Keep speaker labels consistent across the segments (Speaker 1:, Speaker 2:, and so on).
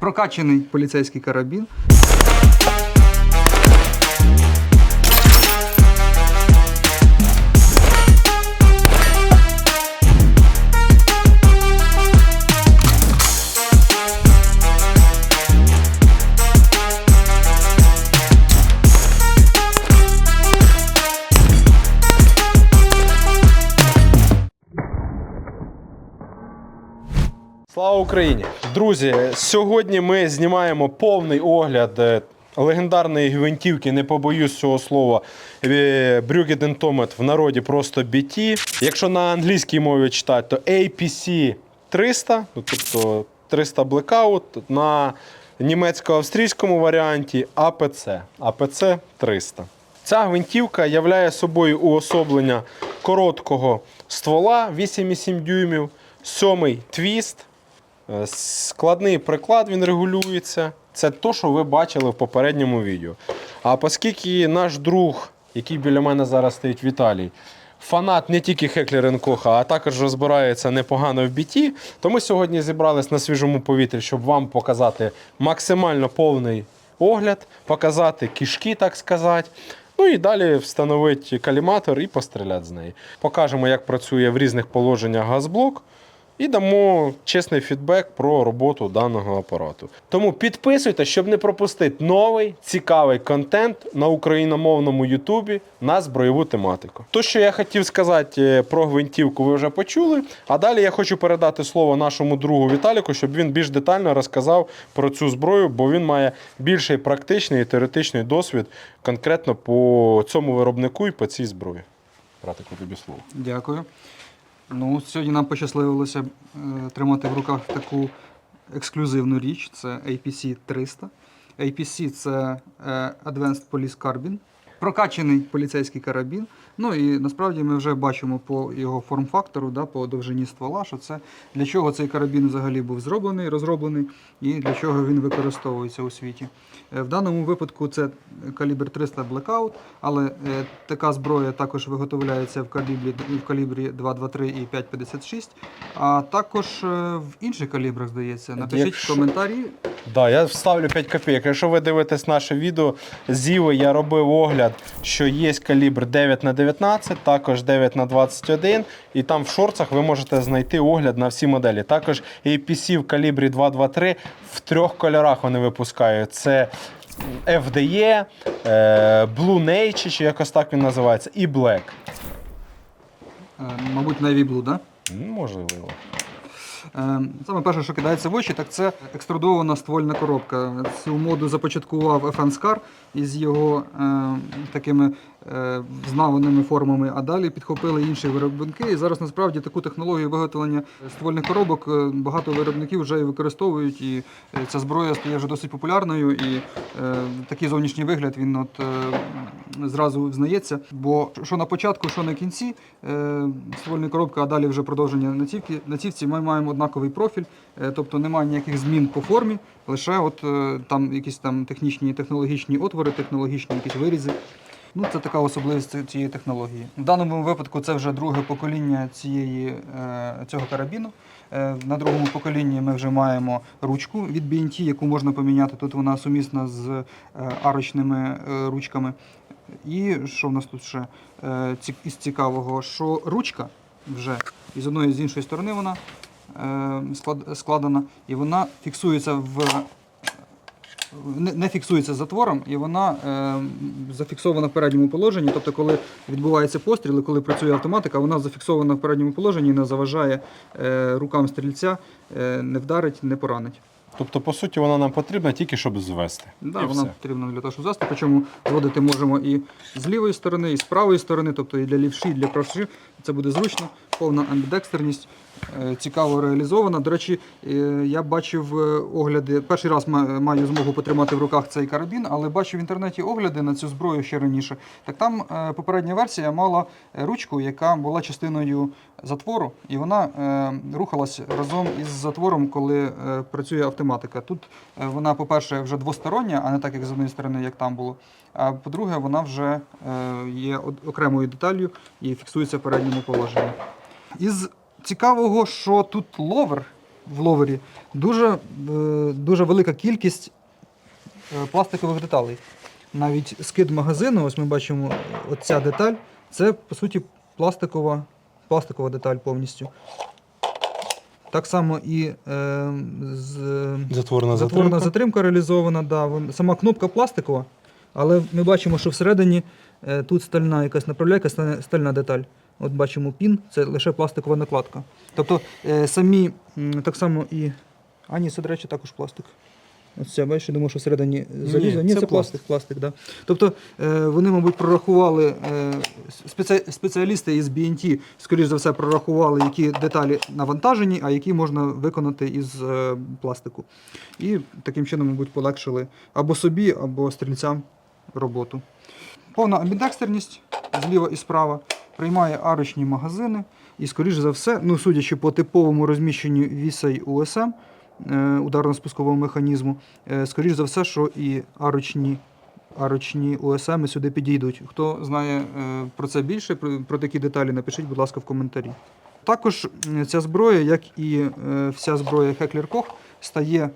Speaker 1: Прокачаний поліцейський карабін.
Speaker 2: Слава Україні! Друзі, сьогодні ми знімаємо повний огляд е, легендарної гвинтівки, не побоюсь цього слова, Brugge Tomet в народі просто BT. Якщо на англійській мові читати, то APC 300, ну, тобто 300 Blackout, на німецько-австрійському варіанті APC, APC 300. Ця гвинтівка являє собою уособлення короткого ствола 8,7 дюймів, сьомий твіст, Складний приклад він регулюється. Це те, що ви бачили в попередньому відео. А оскільки наш друг, який біля мене зараз стоїть Віталій, фанат не тільки Хеклер Коха, а також розбирається непогано в біті, то ми сьогодні зібрались на свіжому повітрі, щоб вам показати максимально повний огляд, показати кишки, так сказати. Ну і далі встановити каліматор і постріляти з неї. Покажемо, як працює в різних положеннях газблок. І дамо чесний фідбек про роботу даного апарату. Тому підписуйте, щоб не пропустити новий цікавий контент на україномовному Ютубі на збройову тематику. То, що я хотів сказати е, про гвинтівку, ви вже почули. А далі я хочу передати слово нашому другу Віталіку, щоб він більш детально розказав про цю зброю, бо він має більший практичний і теоретичний досвід конкретно по цьому виробнику і по цій зброї. Братику, тобі слово.
Speaker 1: Дякую. Ну, сьогодні нам пощасливилося е, тримати в руках таку ексклюзивну річ. Це APC 300. APC це е, Advanced Police Carbine. Прокачаний поліцейський карабін. Ну і насправді ми вже бачимо по його форм-фактору, да, по довжині ствола, що це для чого цей карабін взагалі був зроблений, розроблений і для чого він використовується у світі. Е, В даному випадку це калібр 300 Blackout, але е, така зброя також виготовляється в калібрі, в калібрі 223 і 5,56, а також е, в інших калібрах, здається. Напишіть
Speaker 2: Якщо-
Speaker 1: в коментарі.
Speaker 2: Да, я вставлю 5 копійок. Якщо ви дивитесь наше відео з Іви, я робив огляд, що є калібр 9 на 19, також 9 на 21, і там в шорцах ви можете знайти огляд на всі моделі. Також APC в калібрі 223 в трьох кольорах вони випускають. Це FDE, е, Blue Nature, чи якось так він називається, і Black.
Speaker 1: Е, Мабуть, Navy Blue, да?
Speaker 2: Можливо.
Speaker 1: Е, Саме перше, що кидається в очі, так це екструдована ствольна коробка. Цю моду започаткував FNSCAR із його е, такими знаваними формами, а далі підхопили інші виробники. І зараз насправді таку технологію виготовлення ствольних коробок е, багато виробників вже і використовують. І е, ця зброя стає вже досить популярною. І е, такий зовнішній вигляд він от, е, зразу взнається. Бо що на початку, що на кінці е, ствольної коробки, а далі вже продовження націвки. На цівці ми маємо однаковий профіль, е, тобто немає ніяких змін по формі, лише от е, там якісь там технічні технологічні отвори, технологічні якісь вирізи. Ну, це така особливість цієї технології. В даному випадку це вже друге покоління цієї, е, цього карабіну. Е, На другому поколінні ми вже маємо ручку від BNT, яку можна поміняти. Тут вона сумісна з е, арочними ручками. І що в нас тут ще із цікавого, що ручка вже і з одної з іншої сторони вона складена, і вона фіксується в не, фіксується затвором, і вона е, зафіксована в передньому положенні. Тобто, коли відбувається постріл, і коли працює автоматика, вона зафіксована в передньому положенні і не заважає е, рукам стрільця, е, не вдарить, не поранить.
Speaker 2: Тобто, по суті, вона нам потрібна тільки, щоб звести.
Speaker 1: Да, вона
Speaker 2: все.
Speaker 1: потрібна для того, щоб звести. Причому зводити можемо і з лівої сторони, і з правої сторони, тобто і для лівші, і для правші. Це буде зручно, повна амбідекстерність, е, цікаво реалізована. До речі, е, я бачив е, огляди. Перший раз маю змогу потримати в руках цей карабін, але бачив в інтернеті огляди на цю зброю ще раніше. Так там попередня версія мала ручку, яка була частиною затвору, і вона рухалась разом із затвором, коли працює автоматика. Тут вона, по-перше, вже двостороння, а не так, як з однієї сторони, як там було. А по-друге, вона вже є окремою деталлю і фіксується в передньому положенні. Із цікавого, що тут ловер в ловері дуже, е, дуже велика кількість е, пластикових деталей. Навіть скид магазину, ось ми бачимо, оця деталь, це по суті пластикова, пластикова деталь повністю. Так само і е, з,
Speaker 2: Затворна
Speaker 1: затворна затримка реалізована, да, сама кнопка пластикова, але ми бачимо, що всередині е, тут стальна якась направляйка, стальна деталь. От бачимо пін, це лише пластикова накладка. Тобто е, самі так само і. А, ні, це, до речі, також пластик. Ось це, бачиш, я думав, що всередині залізо. Ні,
Speaker 2: це
Speaker 1: це, пластик, пластик, да. Тобто е, вони, мабуть, прорахували, е, спеціалісти із BNT, скоріш за все, прорахували, які деталі навантажені, а які можна виконати із пластику. І таким чином, мабуть, полегшили або собі, або стрільцям роботу. Повна амбідекстерність зліва і справа приймає арочні магазини. І, скоріш за все, ну, судячи по типовому розміщенню вісей УСМ, е, ударно-спускового механізму, е, скоріш за все, що і арочні, арочні УСМ сюди підійдуть. Хто знає е, про це більше, про, такі деталі, напишіть, будь ласка, в коментарі. Також ця зброя, як і вся зброя Heckler Koch, стає.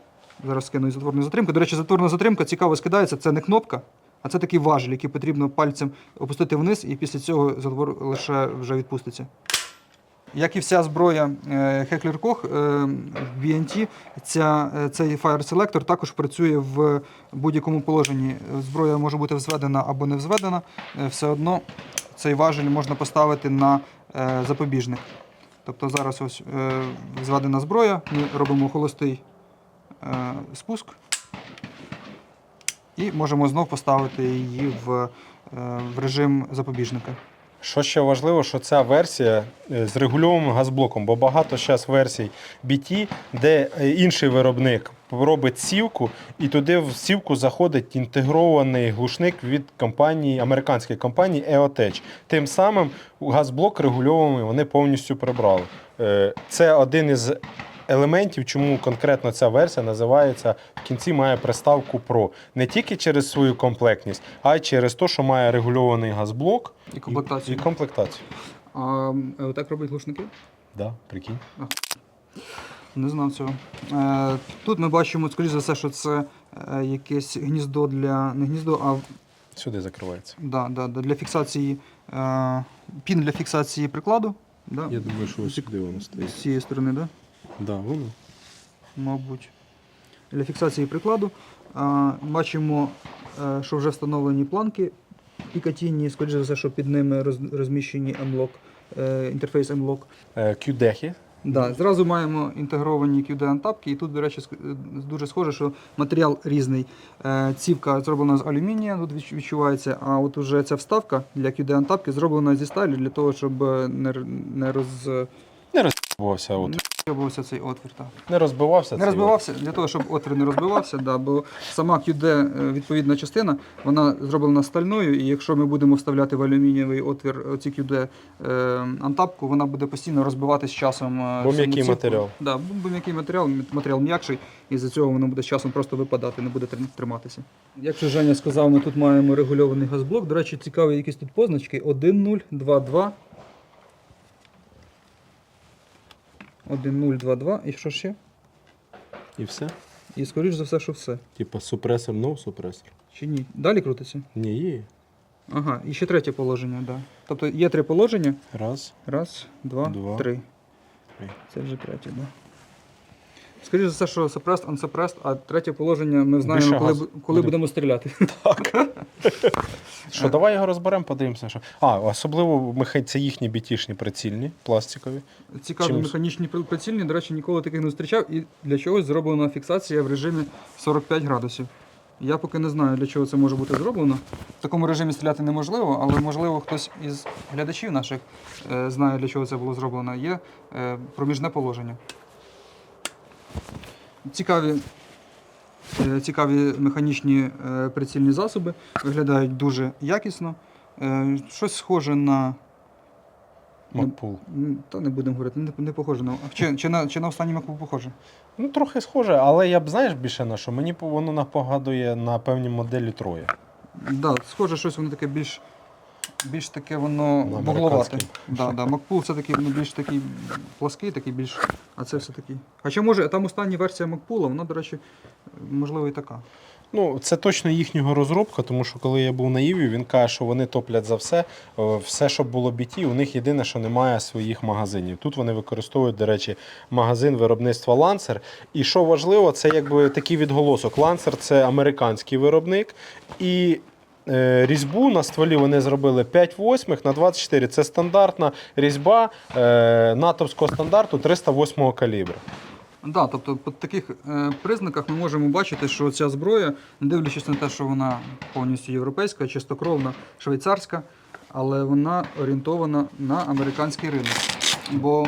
Speaker 1: Зараз скину із затворної затримки. До речі, затворна затримка цікаво скидається, це не кнопка, а це такий важіль, який потрібно пальцем опустити вниз, і після цього затвор лише вже відпуститься. Як і вся зброя е, Heckler Koch е, BNT, ця, е, цей Fire Selector також працює в будь-якому положенні. Зброя може бути взведена або не взведена. Все одно цей важіль можна поставити на запобіжник. Тобто зараз ось е, зведена зброя, ми робимо холостий спуск і можемо знов поставити її в, е, в режим запобіжника.
Speaker 2: Що ще важливо, що ця версія е, з регульованим газблоком, бо багато зараз версій BT, де е, інший виробник робить сівку, і туди в сівку заходить інтегрований глушник від компанії, американської компанії EOTech. Тим самим газблок регульований вони повністю прибрали. Це один із елементів, чому конкретно ця версія називається в кінці має приставку Pro. Не тільки через свою комплектність, а й через те, що має регульований газблок.
Speaker 1: І комплектацію.
Speaker 2: І, і комплектацію.
Speaker 1: А е, так роблять глушники?
Speaker 2: Да, прикинь.
Speaker 1: Не знав цього. Е, Тут ми бачимо, скоріш за все, що це е, якесь гніздо для. Не гніздо, а
Speaker 2: Сюди закривається.
Speaker 1: да, да, да, для фіксації. е, Пін для фіксації прикладу. Да?
Speaker 2: Я думаю, що
Speaker 1: ось
Speaker 2: сюди воно
Speaker 1: З цієї сторони, да?
Speaker 2: Да, воно.
Speaker 1: мабуть. Для фіксації прикладу. А, Бачимо, е, що вже встановлені планки пікатінні, скоріш за все, що під ними роз- розміщені M-Lock, е, інтерфейс M-Lock.
Speaker 2: Кюдехи.
Speaker 1: Да, зразу маємо інтегровані QD-антапки, і тут, до речі, е, дуже схоже, що матеріал різний. Е, Цівка зроблена з алюмінія, тут відчувається, а от уже ця вставка для QD-антапки зроблена зі сталі для того, щоб е, не, р- не
Speaker 2: Розбивався от.
Speaker 1: розбивався цей отвір. Так.
Speaker 2: Не розбивався.
Speaker 1: Не
Speaker 2: цей
Speaker 1: розбивався для того, щоб отвір не розбивався, да, бо сама QD е, відповідна частина, вона зроблена стальною, і якщо ми будемо вставляти в алюмінієвий отвір оці QD е, антапку, вона буде постійно розбиватися з часом. е,
Speaker 2: Бо м'який матеріал.
Speaker 1: Да, бо м'який матеріал, матеріал м'якший, і з-за цього воно буде з часом просто випадати, не буде триматися. Як Женя сказав, ми тут маємо регульований газблок. До речі, цікаві якісь тут позначки 1.0, 2.2. 1.0, І що ще?
Speaker 2: І все?
Speaker 1: І скоріш за все, що все.
Speaker 2: Типа супресор, no супресор.
Speaker 1: Чи ні? Далі крутиться?
Speaker 2: Ні, є.
Speaker 1: Ага, і ще третє положення, так. Да. Тобто є три положення.
Speaker 2: Раз.
Speaker 1: Раз, два,
Speaker 2: Два.
Speaker 1: три.
Speaker 2: Три.
Speaker 1: Це вже третє, так. Да. Скоріше за все, що suppressed, unsuppressed, а третє положення ми знаємо,
Speaker 2: Більше
Speaker 1: коли, коли будемо стріляти.
Speaker 2: Що, давай його розберемо, подивимося. Що... А, особливо меха- це їхні бітішні прицільні, пластикові.
Speaker 1: Цікаві
Speaker 2: Чим-
Speaker 1: механічні при- прицільні, до речі, ніколи таких не зустрічав. І для чогось зроблена фіксація в режимі 45 градусів. Я поки не знаю, для чого це може бути зроблено. В такому режимі стріляти неможливо, але можливо хтось із глядачів наших е, знає, для чого це було зроблено. Є е, проміжне положення. Цікаві, цікаві механічні е, прицільні засоби, виглядають дуже якісно. Е, щось схоже на
Speaker 2: Макпул.
Speaker 1: Та не будемо говорити, не, не похоже на. Чи, чи, на, чи на останній Макпул похоже?
Speaker 2: Ну, трохи схоже, але я б знаєш більше на що? Мені воно напогадує на певні моделі Троє.
Speaker 1: Так, да, схоже, щось воно таке більш більш таке воно
Speaker 2: На
Speaker 1: вугловате. Да, да. Макпул все таки воно більш такий плаский, такий більш. А це все таки. Хоча може, там остання версія Макпула, вона, до речі, можливо, і така.
Speaker 2: Ну, це точно їхнього розробка, тому що коли я був на Іві, він каже, що вони топлять за все. Все, що було BT, у них єдине, що немає своїх магазинів. Тут вони використовують, до речі, магазин виробництва Lancer. І що важливо, це якби такий відголосок. Lancer – це американський виробник. І е, різьбу на стволі вони зробили 5 восьмих на 24. Це стандартна різьба е, натовського стандарту 308 калібру.
Speaker 1: Да, тобто по таких е, признаках ми можемо бачити, що ця зброя, не дивлячись на те, що вона повністю європейська, чистокровна, швейцарська, але вона орієнтована на американський ринок. Бо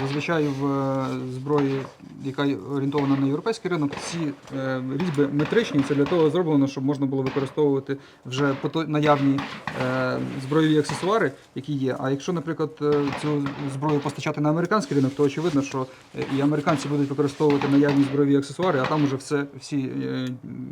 Speaker 1: зазвичай в е, зброї, яка орієнтована на європейський ринок, ці е, різьби метричні, це для того зроблено, щоб можна було використовувати вже наявні е, збройові аксесуари, які є. А якщо, наприклад, цю зброю постачати на американський ринок, то очевидно, що і американці будуть використовувати наявні збройові аксесуари, а там уже все всі, е,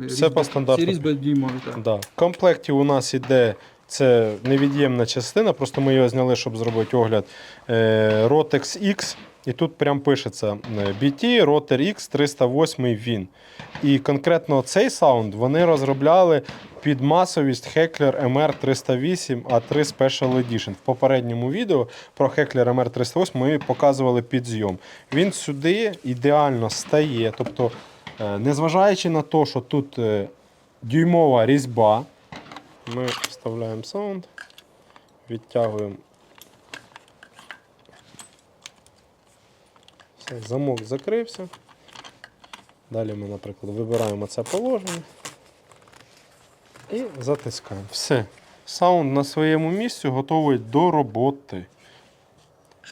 Speaker 2: Все по стандарту.
Speaker 1: Всі різьби діймові.
Speaker 2: Да. В комплекті у нас іде це невід'ємна частина, просто ми його зняли, щоб зробити огляд е, Rotex X. І тут прям пишеться е, BT Rotor X 308 VIN. І конкретно цей саунд вони розробляли під масовість Heckler MR308 A3 Special Edition. В попередньому відео про Heckler MR308 ми показували підзйом. Він сюди ідеально стає. Тобто, е, незважаючи на те, що тут дюймова різьба, ми вставляємо саунд, відтягуємо. Все, замок закрився. Далі ми, наприклад, вибираємо це положення і затискаємо. Все. Саунд на своєму місці готовий до роботи.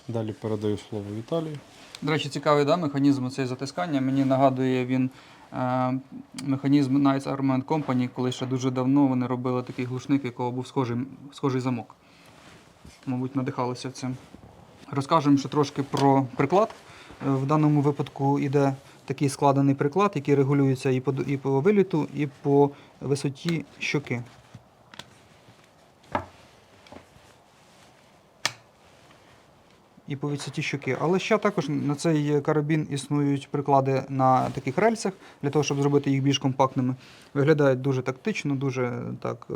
Speaker 2: Далі передаю слово Віталію.
Speaker 1: До речі, цікавий да, механізм цього затискання. Мені нагадує він механізм Knights Armament Company, коли ще дуже давно вони робили такий глушник, якого був схожий, схожий замок. Мабуть, надихалися цим. Розкажемо ще трошки про приклад. Е, В даному випадку йде такий складений приклад, який регулюється і по, і по виліту, і по висоті щоки. І по висоті щоки. Але ще також на цей карабін існують приклади на таких рельсах, для того, щоб зробити їх більш компактними. Виглядають дуже тактично, дуже так. е,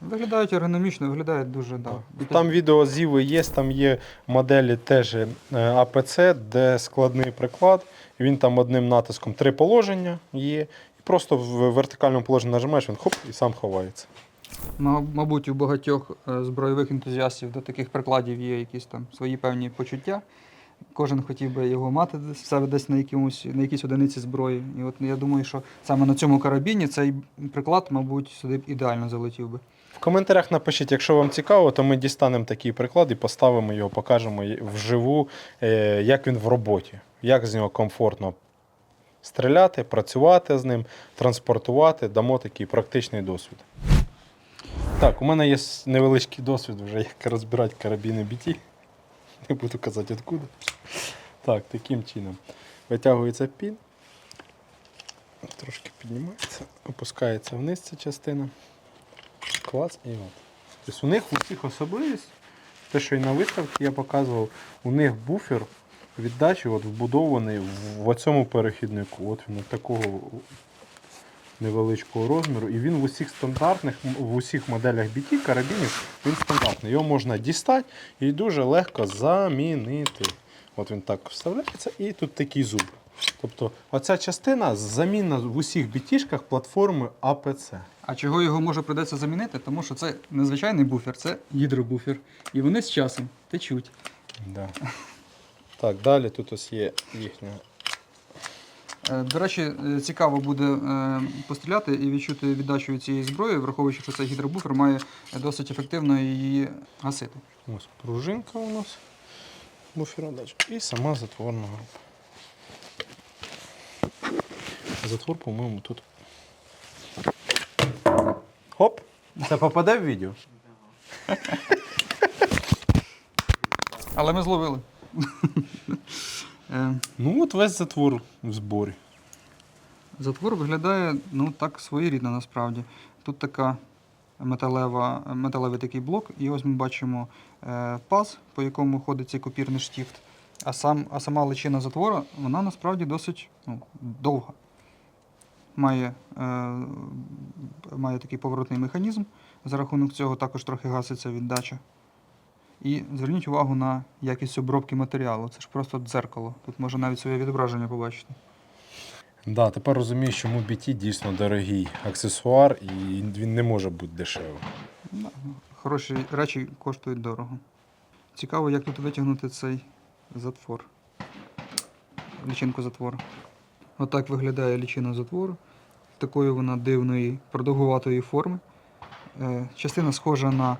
Speaker 1: Виглядають ергономічно, виглядають дуже. Да.
Speaker 2: Там відео з Іви є, там є моделі теж е, АПЦ, де складний приклад. Він там одним натиском три положення є. І просто в вертикальному положенні нажимаєш, він хоп і сам ховається.
Speaker 1: Ма- Мабуть, у багатьох е, збройових ентузіастів до таких прикладів є якісь там свої певні почуття. Кожен хотів би його мати себе десь на, якомусь, на якійсь одиниці зброї. І от я думаю, що саме на цьому карабіні цей приклад, мабуть, сюди б ідеально залетів би.
Speaker 2: В коментарях напишіть, якщо вам цікаво, то ми дістанемо такий приклад і поставимо його, покажемо вживу, е, як він в роботі, як з нього комфортно стріляти, працювати з ним, транспортувати, дамо такий практичний досвід. Так, у мене є невеличкий досвід вже, як розбирати карабіни BT. Не буду казати откуда. Так, таким чином. Витягується пін. Трошки піднімається, опускається вниз ця частина. Клац і от. Тобто у них у всіх особливість, те, що і на виставці я показував, у них буфер віддачі от вбудований в, цьому перехіднику. От він такого невеличкого розміру. І він в усіх стандартних, в усіх моделях BT карабінів він стандартний. Його можна дістати і дуже легко замінити. От він так вставляється, і тут такий зуб. Тобто оця частина замінна в усіх бітішках платформи АПЦ.
Speaker 1: А чого його може придеться замінити? Тому що це не звичайний буфер, це гідробуфер. І вони з часом течуть.
Speaker 2: Да. Так, далі тут ось є їхня.
Speaker 1: Е, До речі, е, цікаво буде е, постріляти і відчути віддачу цієї зброї, враховуючи, що цей гідробуфер має досить ефективно її гасити.
Speaker 2: Ось пружинка у нас. Буферодача. І сама затворна група. Затвор, по-моєму, тут. Хоп! Це попаде в відео?
Speaker 1: Але ми зловили. Е,
Speaker 2: Ну от весь затвор в зборі.
Speaker 1: Затвор виглядає ну так своєрідно насправді. Тут така металева, металевий такий блок, і ось ми бачимо е, паз, по якому ходить цей копірний штифт. А, сам, а сама личина затвора, вона насправді досить ну, довга. Має, е, має такий поворотний механізм. За рахунок цього також трохи гаситься віддача. І зверніть увагу на якість обробки матеріалу. Це ж просто дзеркало. Тут можна навіть своє відображення побачити.
Speaker 2: Да, тепер розумію, чому BT дійсно дорогий аксесуар і він не може бути дешевим.
Speaker 1: Да, Хороші речі коштують дорого. Цікаво, як тут витягнути цей затвор. Лічинку затвору. Отак виглядає лічина затвору. Такої вона дивної, продовгуватої форми. Е, Частина схожа на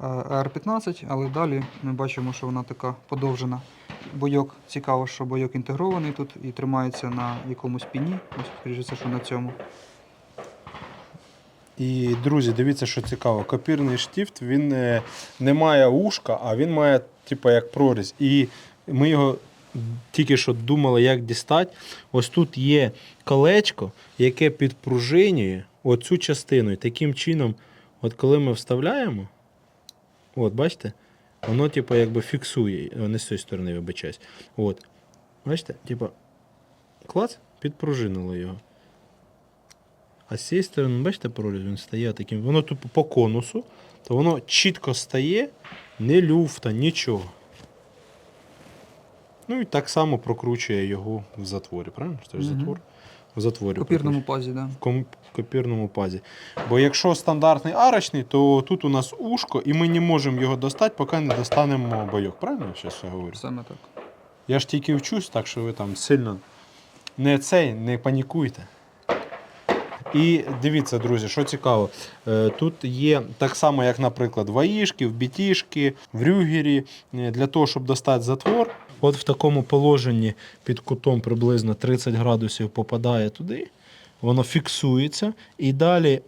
Speaker 1: е, AR-15, але далі ми бачимо, що вона така подовжена. Бойок цікаво, що бойок інтегрований тут і тримається на якомусь піні. Ось, скоріше, все, що на цьому.
Speaker 2: І, друзі, дивіться, що цікаво. Копірний штифт він не, не має ушка, а він має, типу, як прорізь. І ми його тільки що думали, як дістати. Ось тут є колечко, яке підпружинює оцю частину. І таким чином, от коли ми вставляємо, от бачите, воно, типу, якби фіксує, не з цієї сторони, вибачаюсь. От. Бачите, типу, клац, підпружинило його. А з цієї сторони, бачите, проріз, він стає таким. Воно тут по конусу, то воно чітко стає, не люфта, нічого. Ну і так само прокручує його в затворі, правильно? Це ж затвор? В затворі.
Speaker 1: В копірному пазі. Да.
Speaker 2: В ком- копірному пазі. Бо якщо стандартний арочний, то тут у нас ушко, і ми не можемо його достати, поки не достанемо бойок. Правильно я зараз все говорю?
Speaker 1: Саме так.
Speaker 2: Я ж тільки вчусь, так що ви там сильно не цей, не панікуйте. І дивіться, друзі, що цікаво. е, Тут є так само, як, наприклад, в аїшки, в бітішки, в рюгері, е, для того, щоб достати затвор. От в такому положенні під кутом приблизно 30 градусів попадає туди, воно фіксується, і далі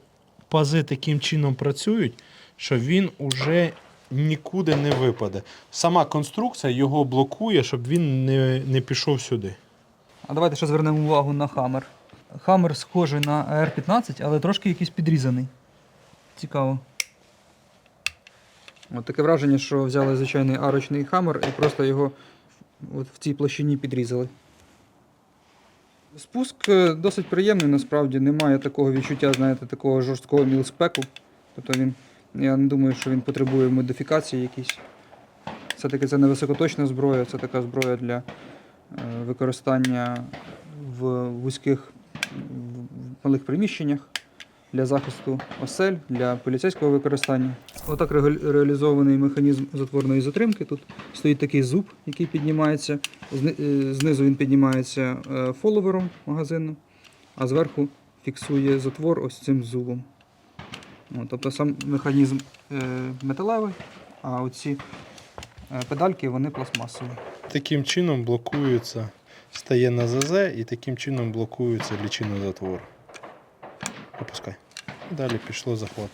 Speaker 2: пази таким чином працюють, що він уже нікуди не випаде. Сама конструкція його блокує, щоб він не, не пішов сюди.
Speaker 1: А давайте ще звернемо увагу на хамер. Хамер схожий на AR-15, але трошки якийсь підрізаний. Цікаво. От таке враження, що взяли звичайний арочний хамер і просто його от в цій площині підрізали. Спуск е, досить приємний, насправді немає такого відчуття, знаєте, такого жорсткого мілспеку. Тобто він, я не думаю, що він потребує модифікації якісь. Все-таки це не високоточна зброя, це така зброя для е, використання в вузьких в малих приміщеннях для захисту осель, для поліцейського використання. Отак реалізований механізм затворної затримки. Тут стоїть такий зуб, який піднімається. Е, Знизу він піднімається е, фоловером магазину, а зверху фіксує затвор ось цим зубом. Тобто сам механізм е, металевий, а оці педальки вони пластмасові.
Speaker 2: Таким чином блокується, стає на ЗЗ і таким чином блокується лічина затвору. Опускай. Далі пішло захват.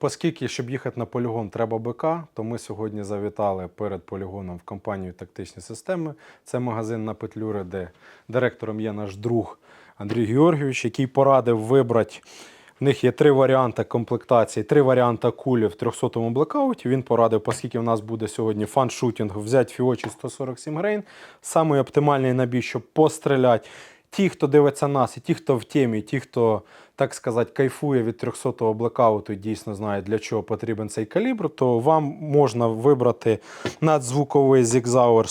Speaker 2: Оскільки, щоб їхати на полігон, треба БК, то ми сьогодні завітали перед полігоном в компанію Тактичні системи. Це магазин на Петлюри, де директором є наш друг Андрій Георгійович, який порадив вибрати. В них є три варіанти комплектації, три варіанти кулі в 300-му блекауті. Він порадив, оскільки в нас буде сьогодні фан-шутінг, взяти фіочі 147 грейн. Самий оптимальний набій, щоб постріляти. Ті, хто дивиться нас, і ті, хто в темі, ті, хто, так сказати, кайфує від 300-го блекауту і дійсно знає, для чого потрібен цей калібр, то вам можна вибрати надзвуковий Zigzauer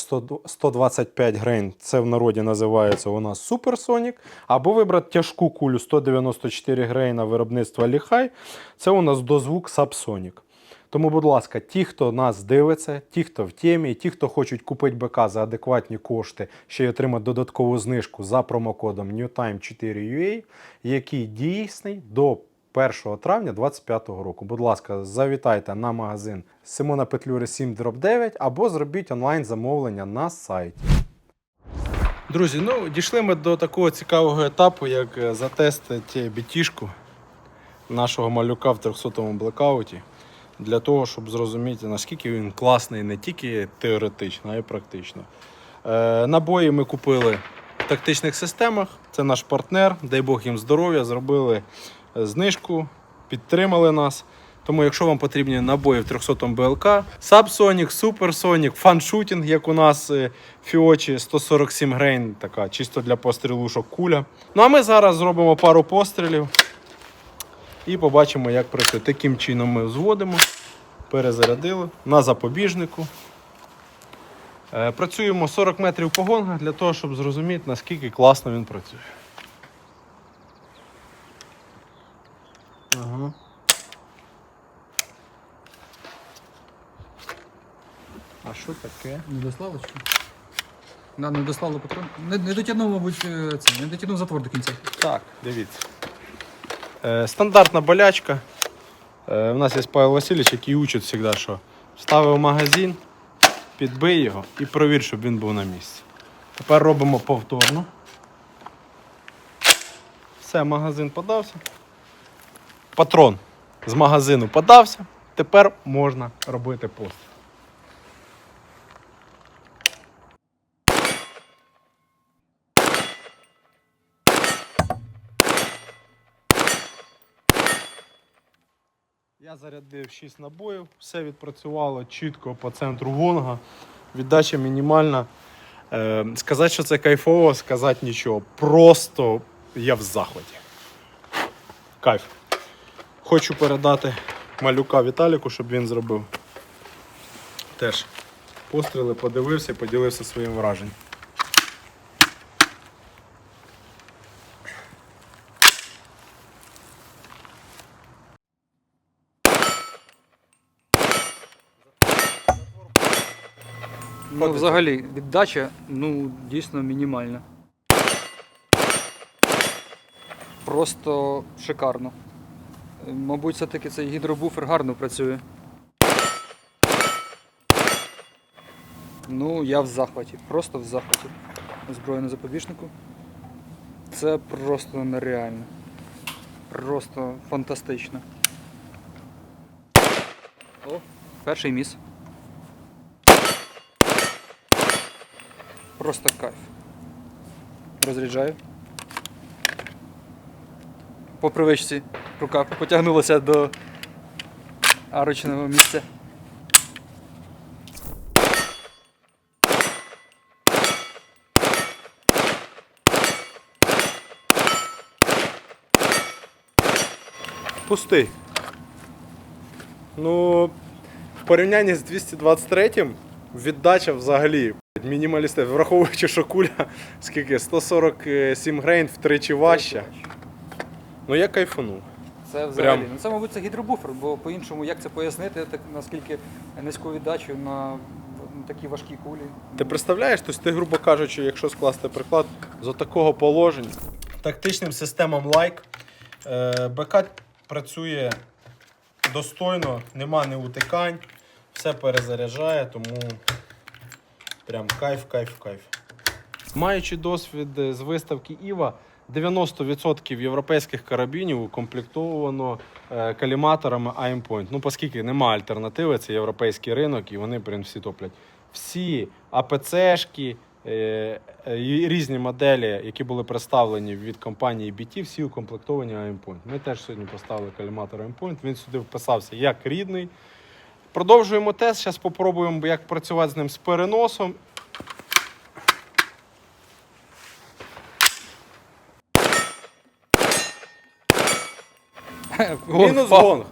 Speaker 2: 125 грейн. Це в народі називається у нас Supersonic. Або вибрати тяжку кулю 194 грейна виробництва Ліхай. Це у нас дозвук Subsonic. Тому, будь ласка, ті, хто нас дивиться, ті, хто в темі, ті, хто хочуть купити БК за адекватні кошти, ще й отримати додаткову знижку за промокодом NewTime4UA, який дійсний до 1 травня 2025 року. Будь ласка, завітайте на магазин Симона Петлюри 7 9 або зробіть онлайн замовлення на сайті. Друзі, ну дійшли ми до такого цікавого етапу, як е, затестити бітішку нашого малюка в 300-му блекауті для того, щоб зрозуміти, наскільки він класний не тільки теоретично, а й практично. Е, набої ми купили в тактичних системах. Це наш партнер, дай Бог їм здоров'я, зробили е, знижку підтримали нас. Тому, якщо вам потрібні набої в 300 БЛК, Subsonic, Supersonic, фаншутінг, як у нас е, Фіочі 147 грейн, така чисто для пострілушок куля. Ну а ми зараз зробимо пару пострілів і побачимо, як працює. Таким чином ми взводимо, перезарядили на запобіжнику. Е, Працюємо 40 метрів по гонгах для того, щоб зрозуміти, наскільки класно він працює. Ага. А що таке?
Speaker 1: Не дослав очки? Да, не дослало патрон. Не, не дотягнув, мабуть, е, це, не дотягнув затвор до кінця.
Speaker 2: Так, дивіться. Е, стандартна болячка. Е, у нас є Павел Васильович, який учить завжди, що вставив магазин, підбий його і провір, щоб він був на місці. Тепер робимо повторно. Все, магазин подався. Патрон з магазину подався. Тепер можна робити постріл. Я зарядив 6 набоїв, все відпрацювало чітко по центру гонга. Віддача мінімальна. Е, сказати, що це кайфово, сказати нічого. Просто я в захваті. Кайф. Хочу передати малюка Віталіку, щоб він зробив. Теж постріли, подивився і поділився своїм враженням.
Speaker 1: Взагалі, віддача, ну, дійсно мінімальна. Просто шикарно. Мабуть, все-таки цей гідробуфер гарно працює. Ну, я в захваті, просто в захваті. Зброя на запобіжнику. Це просто нереально. Просто фантастично. О, перший міс. Просто кайф. Розряджаю. По привичці рука потягнулася до арочного місця.
Speaker 2: Пустий. Ну, в порівнянні з 223-м віддача взагалі мінімалісти, враховуючи, що куля скільки 147 грейн втричі важча. Ну я кайфанув.
Speaker 1: Це взагалі.
Speaker 2: Прям.
Speaker 1: Ну це, мабуть, це гідробуфер, бо по-іншому як це пояснити, так наскільки низьку віддачу на в- такі важкі кулі.
Speaker 2: Ти представляєш, тобто ти, грубо кажучи, якщо скласти приклад з такого положення. Тактичним системам лайк. Е, БК працює достойно, нема неутикань, все перезаряджає, тому прям кайф, кайф, кайф. Маючи досвід е, з виставки Іва, 90% європейських карабінів укомплектовано е, каліматорами Aimpoint. Ну, оскільки немає альтернативи, це європейський ринок, і вони прям всі топлять. Всі АПЦшки, е, і різні моделі, які були представлені від компанії BT, всі укомплектовані Aimpoint. Ми теж сьогодні поставили каліматор Aimpoint, він сюди вписався як рідний. Продовжуємо тест. Зараз спробуємо, як працювати з ним з переносом. Мінус гонг.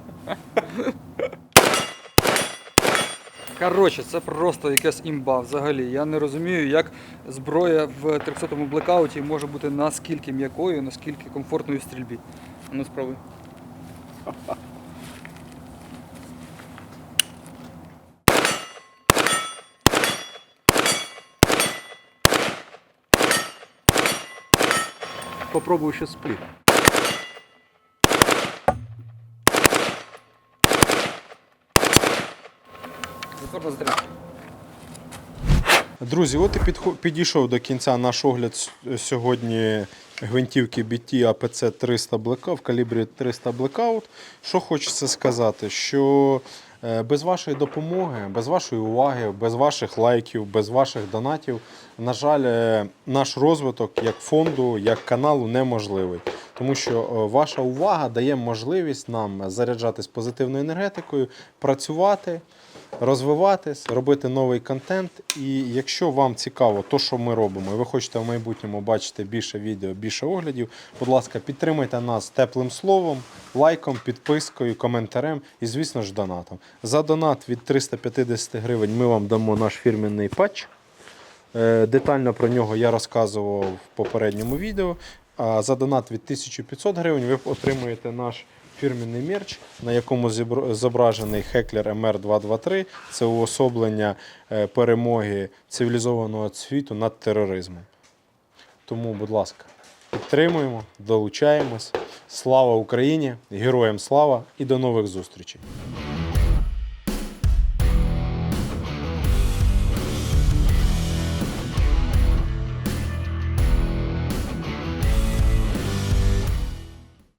Speaker 1: Коротше, це просто якась імба взагалі. Я не розумію, як зброя в 300-му блекауті може бути наскільки м'якою, наскільки комфортною в стрільбі. Ну, спробуй.
Speaker 2: Попробую ще спліт. Друзі, от і підійшов до кінця наш огляд сьогодні гвинтівки BT APC 300 Blackout в калібрі 300 Blackout. Що хочеться сказати, що Без вашої допомоги, без вашої уваги, без ваших лайків, без ваших донатів, на жаль, е, наш розвиток як фонду, як каналу неможливий. Тому що е, ваша увага дає можливість нам заряджатись позитивною енергетикою, працювати, розвиватись, робити новий контент. І якщо вам цікаво, то що ми робимо, і ви хочете в майбутньому бачити більше відео, більше оглядів, будь ласка, підтримайте нас теплим словом, лайком, підпискою, коментарем і, звісно ж, донатом. За донат від 350 гривень ми вам дамо наш фірменний патч. Е, Детально про нього я розказував в попередньому відео. А за донат від 1500 гривень ви отримуєте наш фірменний мерч, на якому зображений Хеклер МР-223. Це уособлення е, перемоги цивілізованого світу над тероризмом. Тому, будь ласка, підтримуємо, долучаємось. Слава Україні! Героям слава і до нових зустрічей!